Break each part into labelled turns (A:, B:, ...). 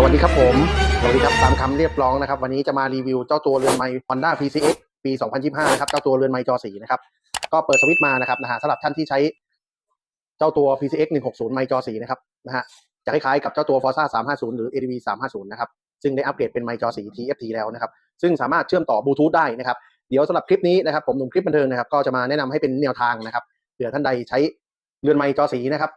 A: สวัสดีครับผม สวัสดีครับตามคำเรียกร้องนะครับ วันนี้จะมารีวิวเจ้าตัวเรือนไม้ Honda PCX ปี 2025 นะครับ เจ้าตัวเรือนไม้จอสีนะครับ ก็เปิดสวิตช์มานะครับนะฮะสำหรับท่านที่ใช้เจ้าตัว PCX 160 ไม้จอสีนะครับนะฮะ จะคล้ายๆกับเจ้าตัว Forza 350 หรือ ADV 350 นะครับ ซึ่งได้อัปเกรดเป็นไมค์จอสี TFT แล้วนะครับ ซึ่งสามารถเชื่อมต่อบลูทูธได้นะครับ เดี๋ยวสำหรับคลิปนี้นะครับ ผมหนุ่มคลิปบันเทิงนะครับ ก็จะมาแนะนำให้เป็นแนวทางนะครับ เผื่อท่านใดใช้เรือนไมค์จอสีนะครับ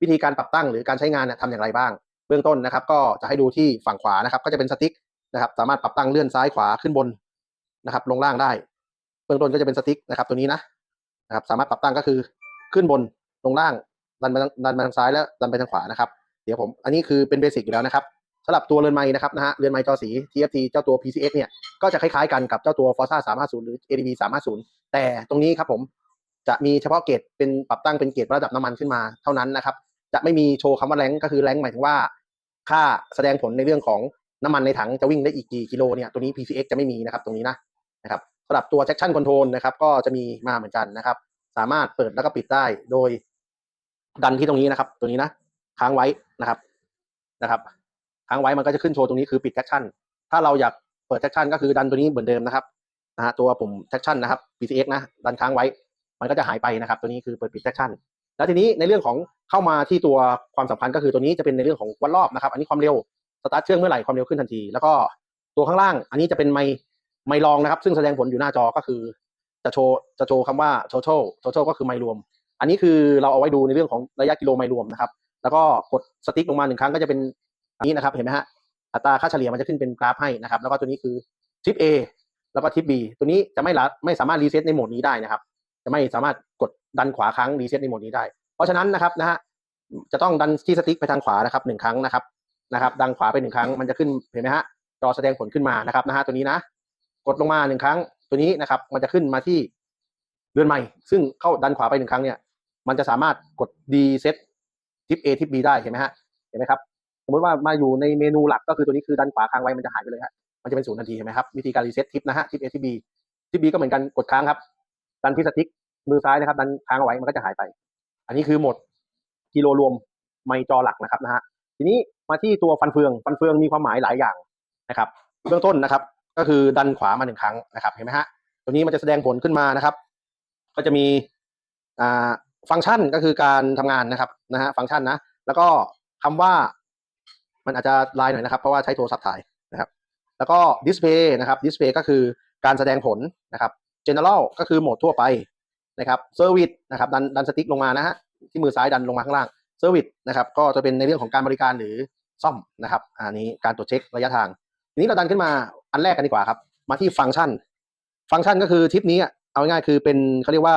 A: วิธีการปรับตั้งหรือการใช้งานเนี่ยทำอย่างไรบ้าง เบื้องต้นนะครับ ก็จะให้ดูที่ฝั่งขวานะครับ ก็จะเป็นสติ๊กนะครับ สามารถปรับตั้งเลื่อนซ้ายขวาขึ้นบนนะครับ ลงล่างได้ เบื้องต้นก็จะเป็นสติ๊กนะครับ ตัวนี้นะนะครับ สามารถปรับตั้งก็คือขึ้นบนลงล่างดันไปทางดันไปทางซ้ายแล้วดันไปทางขวานะครับ เดี๋ยวผมอันนี้คือเป็นเบสิกอยู่แล้วนะครับสำหรับตัวเรือนไม้นะครับนะฮะเรือนไม้จอสี TFT เจ้าตัว PCX เนี่ยก็จะคล้ายๆกันกับเจ้าตัว Forza 350 หรือ ADV 350 แต่ตรงนี้ครับผมจะมีเฉพาะเกรดเป็นปรับตั้งเป็นเกรดระดับน้ำมันขึ้นมาเท่านั้นนะครับ จะไม่มีโชว์คำว่าแรงก็คือแรงหมายถึงว่า ค่าแสดงผลในเรื่องของน้ำมันในถังจะวิ่งได้อีกกี่กิโลเนี่ยตัวนี้ PCX จะไม่มีนะครับตรงนี้นะนะครับสำหรับตัว traction control นะครับก็จะมีมาเหมือนกันนะครับ สามารถเปิดแล้วก็ปิดได้โดยดันที่ตรงนี้นะครับ ตัวนี้นะค้างไว้นะครับนะครับค้างไว้มันก็จะขึ้นโชว์ตรงนี้คือปิด traction ถ้าเราอยากเปิด traction ก็คือดันตัวนี้เหมือนเดิมนะครับนะฮะตัวปุ่ม traction นะครับ PCX นะดันค้างไว้ มันก็จะหายไปนะครับ ตัวนี้คือเปิดปิด traction แล้วทีนี้ในเรื่องของเข้ามาที่ตัวความสำคัญก็คือตัวนี้จะเป็นในเรื่องของวัดรอบนะครับ อันนี้ความเร็วสตาร์ทเครื่องเมื่อไหร่ความเร็วขึ้นทันที แล้วก็ตัวข้างล่าง อันนี้จะเป็นไมไมค์รองนะครับ ซึ่งแสดงผลอยู่หน้าจอก็คือจะโชว์จะโชว์คำว่า total total ก็คือไมรวม อันนี้คือเราเอาไว้ดูในเรื่องของระยะกิโลไมรวมนะครับ แล้วก็กดสติ๊กลงมาหนึ่งครั้งก็จะเป็นอันนี้นะครับ เห็นไหมฮะอัตราค่าเฉลี่ยมันจะขึ้นเป็นกราฟให้นะครับ แล้วก็ตัวนี้คือทิป A แล้วก็ทิป B ตัวนี้จะไม่ละไม่สามารถรีเซ็ตในโหมดนี้ได้นะครับ จะไม่สามารถกดดันขวาครั้งรีเซ็ตในโหมดนี้ได้ เพราะฉะนั้นนะครับนะฮะจะต้องดันที่สติ๊กไปทางขวานะครับหนึ่งครั้งนะครับนะครับ ดันขวาไปหนึ่งครั้งมันจะขึ้นเห็นไหมฮะจอแสดงผลขึ้นมานะครับนะฮะตัวนี้นะ กดลงมาหนึ่งครั้งตัวนี้นะครับ มันจะขึ้นมาที่เรือนใหม่ ซึ่งเข้าดันขวาไปหนึ่งครั้งเนี่ยมันจะสามารถกด D set ทิป A ทิป B ได้เห็นไหมฮะเห็นไหมครับสมมติว่ามาอยู่ในเมนูหลักก็คือตัวนี้คือดันขวาค้างไว้มันจะหายไปเลยฮะมันจะเป็นศูนย์ทันทีเห็นไหมครับวิธีการรีเซ็ตทิปนะฮะทิป A ทิป B ทิป B ก็เหมือนกันกดค้างครับดันที่สติ๊ก มือซ้ายนะครับดันค้างเอาไว้มันก็จะหายไป อันนี้คือหมดกิโลรวมไมจอหลักนะครับนะฮะทีนี้มาที่ตัวฟันเฟืองฟันเฟืองมีความหมายหลายอย่างนะครับเบื้องต้นนะครับ ก็คือดันขวามาหนึ่งครั้งนะครับ เห็นไหมฮะตัวนี้มันจะแสดงผลขึ้นมานะครับ ก็จะมีอ่าฟังก์ชันก็คือการทำงานนะครับนะฮะฟังก์ชันนะ แล้วก็คำว่ามันอาจจะลายหน่อยนะครับ เพราะว่าใช้โทรศัพท์ถ่ายนะครับ แล้วก็ดิสเพย์นะครับดิสเพย์ก็คือการแสดงผลนะครับ general ก็คือโหมดทั่วไป นะครับ service นะครับดันดันสติ๊กลงมานะฮะที่มือซ้ายดันลงมาข้างล่าง service นะครับก็จะเป็นในเรื่องของการบริการหรือซ่อมนะครับอันนี้การตรวจเช็คระยะทาง ทีนี้เราดันขึ้นมาอันแรกกันดีกว่าครับ มาที่ฟังก์ชัน ฟังก์ชันก็คือทริปนี้อะเอาง่ายๆคือเป็นเขาเรียกว่า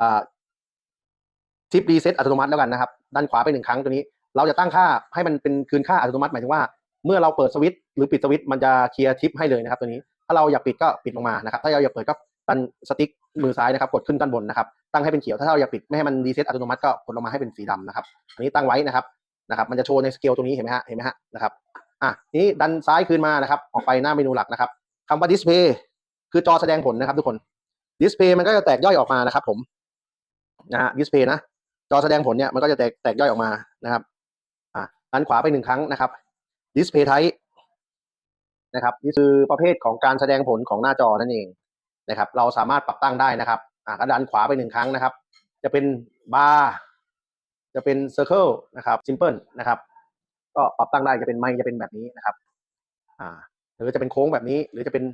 A: อ่าทิปรีเซ็ตอัตโนมัติแล้วกันนะครับดันขวาไปหนึ่งครั้งตัวนี้ เราจะตั้งค่าให้มันเป็นคืนค่าอัตโนมัติหมายถึงว่า เมื่อเราเปิดสวิตช์หรือปิดสวิตช์มันจะเคลียร์ทิปให้เลยนะครับตัวนี้ ถ้าเราอยากปิดก็ปิดลงมานะครับ ถ้าเราอยากเปิดก็ดันสติ๊ก มือซ้ายนะครับกดขึ้นด้านบนนะครับตั้งให้เป็นเขียวถ้าเราอยากปิดไม่ให้มันรีเซ็ตอัตโนมัติก็กดลงมาให้เป็นสีดำนะครับอันนี้ตั้งไว้นะครับนะครับ มันจะโชว์ในสเกลตรงนี้เห็นไหมฮะเห็นไหมฮะนะครับอะนี้ดันซ้ายคืนมานะครับ ออกไปหน้าเมนูหลักนะครับคำว่าดิสเพย์คือจอแสดงผลนะครับทุกคนดิสเพย์มันก็จะแตกย่อยออกมานะครับ ผมนะฮะดิสเพย์นะจอแสดงผลเนี่ยมันก็จะแตกแตกย่อยออกมานะครับอะดันขวาไปหนึ่งครั้งนะครับดิสเพย์ไทนะครับนี่คือประเภทของการแสดงผลของหน้าจอนั่นเอง นะครับ เราสามารถปรับตั้งได้นะครับอะก็ดันขวาไปหนึ่งครั้งนะครับ จะเป็นบาร์จะเป็นเซอร์เคิลนะครับซิมเพิลนะครับ ก็ปรับตั้งได้จะเป็นไมค์จะเป็นแบบนี้นะครับอ่าหรือจะเป็นโค้งแบบนี้ หรือจะเป็น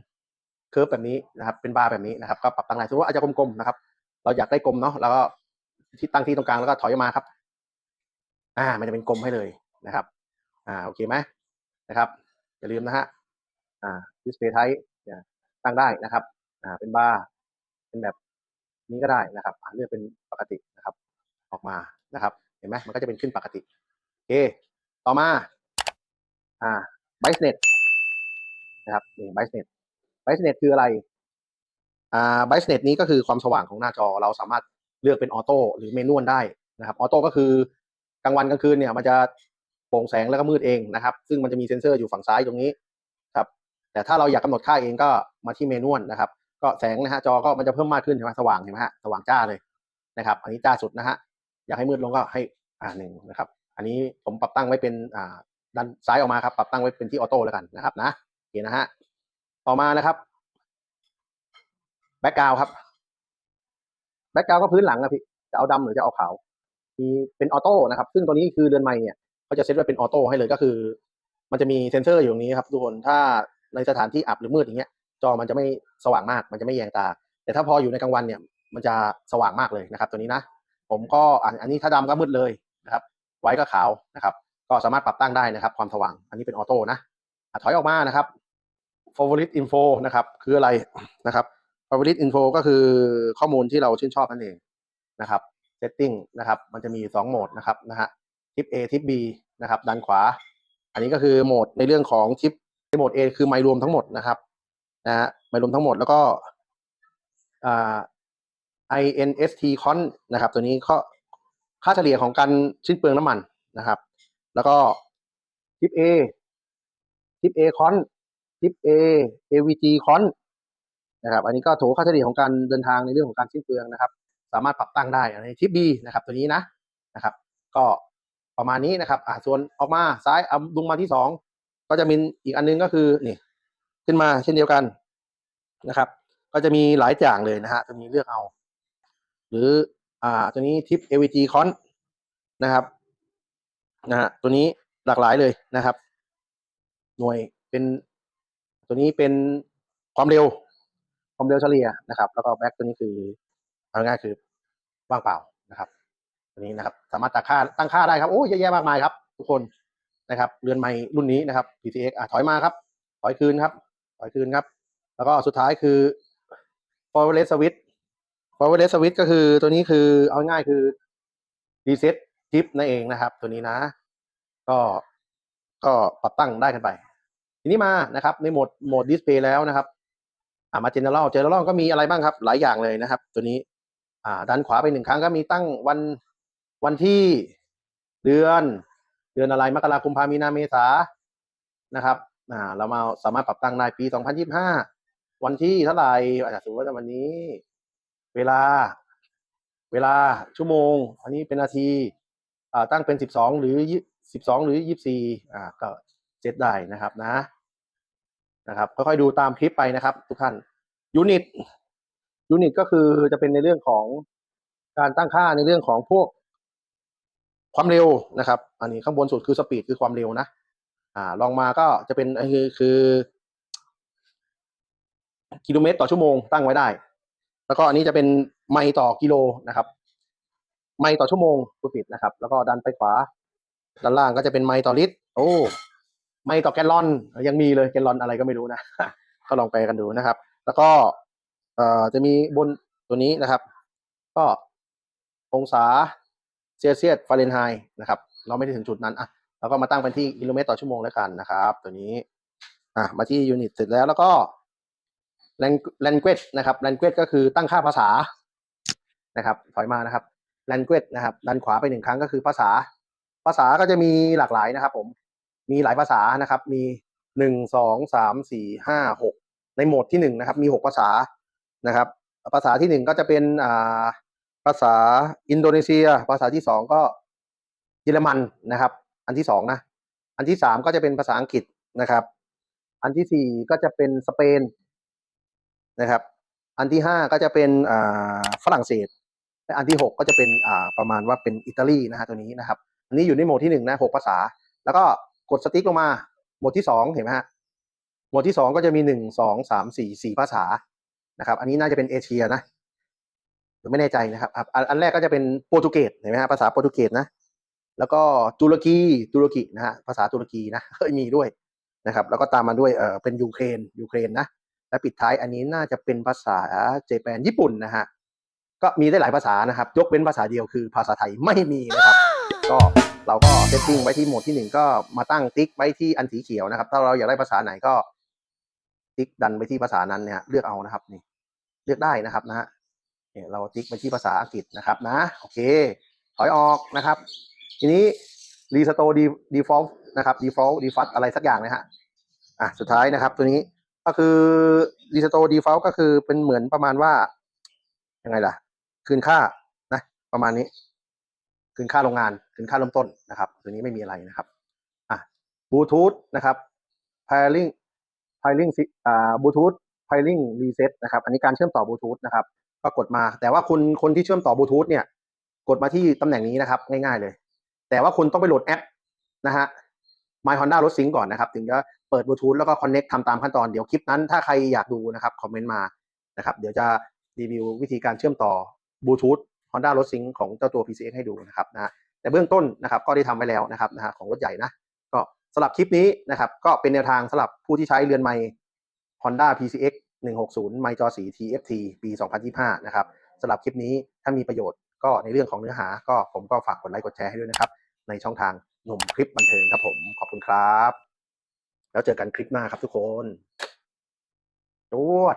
A: เคิร์ฟแบบนี้นะครับ เป็นบาร์แบบนี้นะครับ ก็ปรับตั้งได้สมมติว่าอาจจะกลมๆนะครับ เราอยากได้กลมเนาะแล้วก็ที่ตั้งที่ตรงกลางแล้วก็ถอยมาครับ อ่า มันจะเป็นกลมให้เลยนะครับ อ่าโอเคไหมนะครับ อย่าลืมนะฮะอ่า display type ตั้งได้นะครับ อ่าเป็นบาร์เป็นแบบนี้ก็ได้นะครับอ่าเลือกเป็นปกตินะครับ ออกมานะครับ เห็นไหมมันก็จะเป็นขึ้นปกติโอเคต่อมาอ่า brightness นะครับนี่ brightness brightness คืออะไรอ่า brightness นี้ก็คือความสว่างของหน้าจอเราสามารถเลือกเป็นออโต้หรือเมนวลได้นะครับออโต้ก็คือกลางวันกลางคืนเนี่ยมันจะโปร่งแสงแล้วก็มืดเองนะครับ ซึ่งมันจะมีเซ็นเซอร์อยู่ฝั่งซ้ายตรงนี้ครับแต่ถ้าเราอยากกำหนดค่าเองก็มาที่เมนวลนะครับ ก็แสงนะฮะจอก็มันจะเพิ่มมากขึ้นเห็นไหมสว่างเห็นไหมฮะสว่างจ้าเลยนะครับ อันนี้จ้าสุดนะฮะอยากให้มืดลงก็ให้อ่าหนึ่งนะครับ อันนี้ผมปรับตั้งไว้เป็นอ่าดันซ้ายออกมาครับ ปรับตั้งไว้เป็นที่ออโต้แล้วกันนะครับนะโอเคนะฮะต่อมานะครับแบ็กกราวครับแบ็กกราวก็พื้นหลังอะพี่จะเอาดำหรือจะเอาขาวมีเป็นออโต้นะครับ ซึ่งตัวนี้คือเรือนไม้เนี่ยเขาจะเซตไว้เป็นออโต้ให้เลยก็คือ มันจะมีเซนเซอร์อยู่ตรงนี้ครับทุกคนถ้าในสถานที่อับหรือมืดอย่างเงี้ย จอมันจะไม่สว่างมาก มันจะไม่แยงตา แต่ถ้าพออยู่ในกลางวันเนี่ยมันจะสว่างมากเลยนะครับ ตัวนี้นะผมก็อันนี้ถ้าดำก็มืดเลยนะครับ ไว้ก็ขาวนะครับ ก็สามารถปรับตั้งได้นะครับ ความสว่าง อันนี้เป็นออโต้นะถอยออกมานะครับ favorite info นะครับ คืออะไรนะครับ favorite info ก็คือข้อมูลที่เราชื่นชอบนั่นเองนะครับ setting นะครับ มันจะมีสองโหมดนะครับนะฮะทิป A ทิป B นะครับด้านขวา อันนี้ก็คือโหมดในเรื่องของทิปในโหมด A คือไมล์รวมทั้งหมดนะครับ นะฮะไมล์รวมทั้งหมดแล้วก็อ่า INST con นะครับ ตัวนี้ก็ค่าเฉลี่ยของการสิ้นเปลืองน้ำมันนะครับ แล้วก็ทิป A ทิป A con ทิป A AVG con นะครับ อันนี้ก็ถูค่าเฉลี่ยของการเดินทางในเรื่องของการสิ้นเปลืองนะครับ สามารถปรับตั้งได้ในทิป B นะครับ ตัวนี้นะนะครับ ก็ประมาณนี้นะครับ อ่าส่วนออกมาซ้ายดุงมาที่สองก็จะมีอีกอันนึงก็คือนี่ ขึ้นมาเช่นเดียวกันนะครับ ก็จะมีหลายอย่างเลยนะฮะตัวนี้เลือกเอา หรืออ่าตัวนี้ทิป AVG con นะครับนะฮะตัวนี้หลากหลายเลยนะครับ หน่วยเป็นตัวนี้เป็นความเร็ว ความเร็วเฉลี่ยนะครับ แล้วก็แบ็กตัวนี้คือเอาง่ายคือว่างเปล่านะครับตัวนี้นะครับ สามารถตั้งค่าตั้งค่าได้ครับโอ้ยเยอะแยะมากมายครับ ทุกคนนะครับ เรือนไม้รุ่นนี้นะครับ PTX อะถอยมาครับ ถอยคืนครับ ถอยคืนครับ แล้วก็สุดท้ายคือ forward switch forward switch ก็คือตัวนี้คือเอาง่ายคือ reset chip นั่นเองนะครับ ตัวนี้นะ ก็ก็ปรับตั้งได้กันไป ทีนี้มานะครับ ในโหมดโหมดดิสเพย์แล้วนะครับอ่ามา general general ก็มีอะไรบ้างครับ หลายอย่างเลยนะครับ ตัวนี้ อ่าด้านขวาไปหนึ่งครั้งก็มีตั้งวันวันที่เดือน เดือนอะไรมกราคมพามีนาเมษานะครับ อ่าเรามาสามารถปรับตั้งได้ปี 2025 วันที่เท่าไหร่อาจจะสมมติว่าวันนี้ เวลา เวลาชั่วโมง อันนี้เป็นนาทีตั้งเป็น 12 หรือ 12 หรือ 24อ่าก็เซตได้นะครับนะนะครับค่อยๆดูตามคลิปไปนะครับ ทุกท่านยูนิตยูนิตก็คือจะเป็นในเรื่องของการตั้งค่าในเรื่องของพวกความเร็วนะครับ อันนี้ข้างบนสุดคือสปีดคือความเร็วนะ อ่าลองมาก็จะเป็นคือคือ กิโลเมตรต่อชั่วโมงตั้งไว้ได้ แล้วก็อันนี้จะเป็นไมล์ต่อกิโลนะครับ ไมล์ต่อชั่วโมงผู้ผิดนะครับ แล้วก็ดันไปขวา ด้านล่างก็จะเป็นไมล์ต่อลิตร โอ้ไมล์ต่อแกลลอน ยังมีเลยแกลลอนอะไรก็ไม่รู้นะก็ลองไปกันดูนะครับ แล้วก็เอ่อจะมีบนตัวนี้นะครับ ก็องศาเซลเซียสฟาเรนไฮต์นะครับ เราไม่ได้ถึงจุดนั้นอะ เราก็มาตั้งเป็นที่กิโลเมตรต่อชั่วโมงแล้วกันนะครับ ตัวนี้อะมาที่ยูนิตเสร็จแล้วแล้วก็ language นะครับ language ก็คือตั้งค่าภาษานะครับถอยมานะครับ language นะครับดันขวาไปหนึ่งครั้งก็คือภาษา ภาษาก็จะมีหลากหลายนะครับ ผมมีหลายภาษานะครับ มีหนึ่งสองสามสี่ห้าหกในโหมดที่หนึ่งนะครับ มีหกภาษานะครับ ภาษาที่หนึ่งก็จะเป็นอ่าภาษาอินโดนีเซีย ภาษาที่สองก็เยอรมันนะครับ อันที่สองนะ อันที่สามก็จะเป็นภาษาอังกฤษนะครับ อันที่สี่ก็จะเป็นสเปนนะครับ อันที่ห้าก็จะเป็นฝรั่งเศส และอันที่หกก็จะเป็นประมาณว่าเป็นอิตาลีนะฮะตัวนี้นะครับ อันนี้อยู่ในโหมดที่หนึ่งนะหกภาษา แล้วก็กดสติ๊กลงมาโหมดที่สองเห็นไหมฮะโหมดที่สองก็จะมีหนึ่งสองสามสี่สี่ภาษานะครับ อันนี้น่าจะเป็นเอเชียนะหรือไม่แน่ใจนะครับ อันแรกก็จะเป็นโปรตุเกสเห็นไหมฮะภาษาโปรตุเกสนะ แล้วก็ตุรกีตุรกีนะฮะภาษาตุรกีนะเฮ้ยมีด้วยนะครับ แล้วก็ตามมาด้วยเออเป็นยูเครนยูเครนนะและปิดท้ายอันนี้น่าจะเป็นภาษาเจแปนญี่ปุ่นนะฮะก็มีได้หลายภาษานะครับ ยกเว้นภาษาเดียวคือภาษาไทยไม่มีนะครับ ก็เราก็เซตติ้งไว้ที่โหมดที่หนึ่งก็มาตั้งติ๊กไว้ที่อันสีเขียวนะครับ ถ้าเราอยากได้ภาษาไหนก็ติ๊กดันไปที่ภาษานั้นเนี่ยเลือกเอานะครับนี่เลือกได้นะครับนะฮะเนี่ยเราติ๊กไปที่ภาษาอังกฤษนะครับนะ โอเค ถอยออกนะครับ ทีนี้รีสโตดีดีฟอลต์นะครับดีฟอลต์ดีฟัตอะไรสักอย่างนะฮะอะสุดท้ายนะครับ ตัวนี้ก็คือรีสโตดีฟอลต์ก็คือเป็นเหมือนประมาณว่ายังไงล่ะ คืนค่านะประมาณนี้ คืนค่าโรงงานคืนค่าเริ่มต้นนะครับ ตัวนี้ไม่มีอะไรนะครับอะบลูทูธนะครับ pairing pairing อ่าบลูทูธ pairing reset นะครับ อันนี้การเชื่อมต่อบลูทูธนะครับก็กดมา แต่ว่าคุณคนที่เชื่อมต่อบลูทูธเนี่ย กดมาที่ตำแหน่งนี้นะครับ ง่ายๆเลย แต่ว่าคุณต้องไปโหลดแอปนะฮะ My Honda Road Sync ก่อนนะครับ ถึงจะเปิดบลูทูธแล้วก็ connect ทำตามขั้นตอน เดี๋ยวคลิปนั้นถ้าใครอยากดูนะครับคอมเมนต์มานะครับ เดี๋ยวจะรีวิววิธีการเชื่อมต่อบลูทูธ Honda Road Sync ของเจ้าตัว PCX ให้ดูนะครับนะแต่เบื้องต้นนะครับก็ได้ทำไว้แล้วนะครับนะฮะของรถใหญ่นะ ก็สำหรับคลิปนี้นะครับก็เป็นแนวทางสำหรับผู้ที่ใช้เรือนไมค์ Honda PCX 160 ไมค์จอสี TFT ปี 2025 นะครับสำหรับคลิปนี้ถ้ามีประโยชน์ ก็ในเรื่องของเนื้อหาก็ผมก็ฝากกดไลค์กดแชร์ให้ด้วยนะครับ ในช่องทางหนุ่มคลิปบันเทิงครับผมขอบคุณครับ แล้วเจอกันคลิปหน้าครับทุกคนจวด